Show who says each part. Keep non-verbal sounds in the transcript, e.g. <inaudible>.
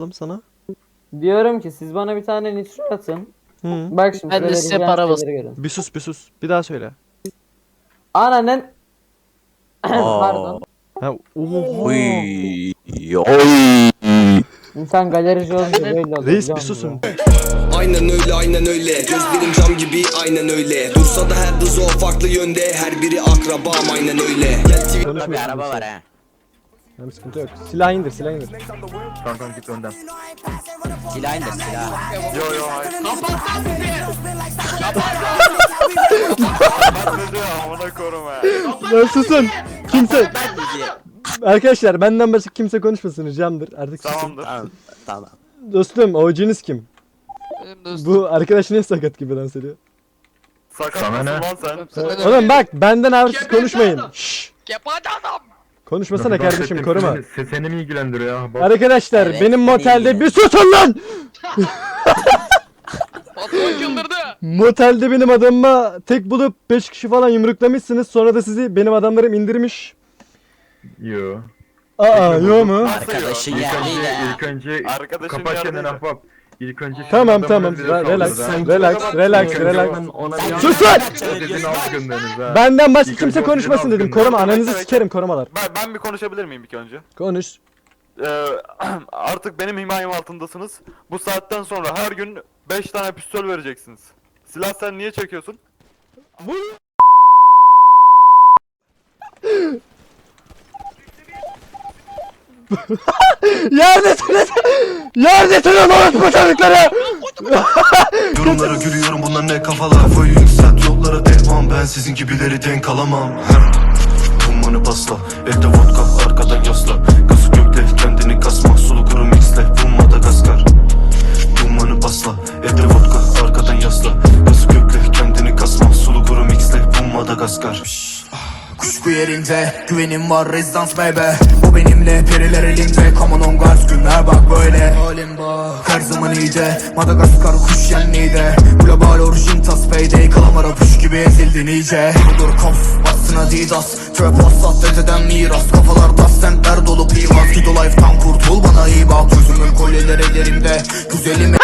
Speaker 1: Oğlum sana.
Speaker 2: Diyorum ki siz bana bir tane nitro atın.
Speaker 1: Hı.
Speaker 2: Bak şimdi
Speaker 3: Ben de
Speaker 2: size
Speaker 3: size
Speaker 2: vereceğim
Speaker 3: para
Speaker 2: şeyleri görün.
Speaker 1: Bir sus bir sus. Bir daha söyle.
Speaker 2: Ananın <laughs> Pardon.
Speaker 1: Ha, oho.
Speaker 4: Oy. Oy.
Speaker 2: İnsan galerici olunca böyle oluyor.
Speaker 1: Reis
Speaker 2: biliyor
Speaker 1: bir
Speaker 2: musun?
Speaker 1: susun.
Speaker 5: Aynen öyle aynen öyle Gözlerim cam gibi aynen öyle Dursa da her hızı o farklı yönde Her biri akrabam aynen öyle Gel TV
Speaker 1: Konuşma.
Speaker 4: Bir araba var ha.
Speaker 1: Yani sıkıntı yok. Silah indir silah indir.
Speaker 6: Kankam git önden.
Speaker 4: Silah indir silah.
Speaker 6: Yo yo hayır. Amına korum ha.
Speaker 1: Lan susun. Kimse.
Speaker 4: Ben.
Speaker 1: Arkadaşlar benden başka kimse konuşmasın ricamdır. Artık susun.
Speaker 6: Tamamdır.
Speaker 4: Tamam. Tamam.
Speaker 1: Dostum OG'niz kim?
Speaker 3: Benim dostum.
Speaker 1: Bu arkadaş niye sakat gibi dans ediyor?
Speaker 6: Sakat
Speaker 7: Sana
Speaker 6: mısın
Speaker 7: ne?
Speaker 6: lan sen?
Speaker 1: Oğlum bak benden
Speaker 3: Geberdi
Speaker 1: konuşmayın. Şşş.
Speaker 3: Kepaç adam.
Speaker 1: Konuşmasana kardeşim koruma.
Speaker 7: Seni, seni mi ilgilendiriyor ya? Bak,
Speaker 1: Arkadaşlar
Speaker 4: Evet,
Speaker 1: benim
Speaker 4: beni
Speaker 1: motelde bir susun lan! <laughs>
Speaker 3: Patron çıldırdı.
Speaker 1: Motelde benim adamıma tek bulup 5 kişi falan yumruklamışsınız. Sonra da sizi benim adamlarım indirmiş.
Speaker 7: yo.
Speaker 1: Aa yo mu?
Speaker 4: Arkadaşın
Speaker 7: İlk önce,
Speaker 4: ha.
Speaker 7: ilk önce
Speaker 6: Arkadaşın
Speaker 7: kapat çeneni
Speaker 6: yerdeydi.
Speaker 7: ahbap. İlk önce şu
Speaker 1: Tamam
Speaker 7: adamı
Speaker 1: tamam.
Speaker 7: bize
Speaker 1: relax,
Speaker 7: saldırdı ha.
Speaker 1: relax, relax, relax. Sus lan!
Speaker 7: Ha.
Speaker 1: Benden başka
Speaker 7: İlk
Speaker 1: kimse
Speaker 7: önce
Speaker 1: konuşmasın dedim. Koruma ananızı sikerim korumalar.
Speaker 6: Ben, ben bir konuşabilir miyim ilk önce?
Speaker 1: Konuş.
Speaker 6: Ee, <clears throat> artık benim himayem altındasınız. Bu saatten sonra her gün 5 tane pistol vereceksiniz. Silah sen niye çekiyorsun? <laughs>
Speaker 1: Yerdesiniz! Yerdesiniz orospu çocukları! <laughs>
Speaker 8: Yorumlara gülüyorum bunlar ne kafalar? Kafayı yükselt yollara devam. Ben sizin gibileri denk alamam. Dumanı basla Elde vodka arkadan yasla. Gazı gökle kendini kasma Sulu kuru mixle. Bu Madagaskar Dumanı basla Elde vodka arkadan yasla. Gazı gökle kendini kasma Sulu kuru mixle. Bu Madagaskar
Speaker 9: Kuşku yerinde güvenim var rezidans bebe. Bu benimle elimde Come on guard günler bak böyle. Her zaman iyiydi. Madagaskar kuş yenliydi. Global orijin tas payday Kalamara puş gibi ezildin iyice. Dur kaf bassın adidas. Trap hassat dededen miras. Kafalarda sentler dolu pivas Kido life'tan kurtul bana iyi bak. Çözümün kolyeler ellerimde. Güzelim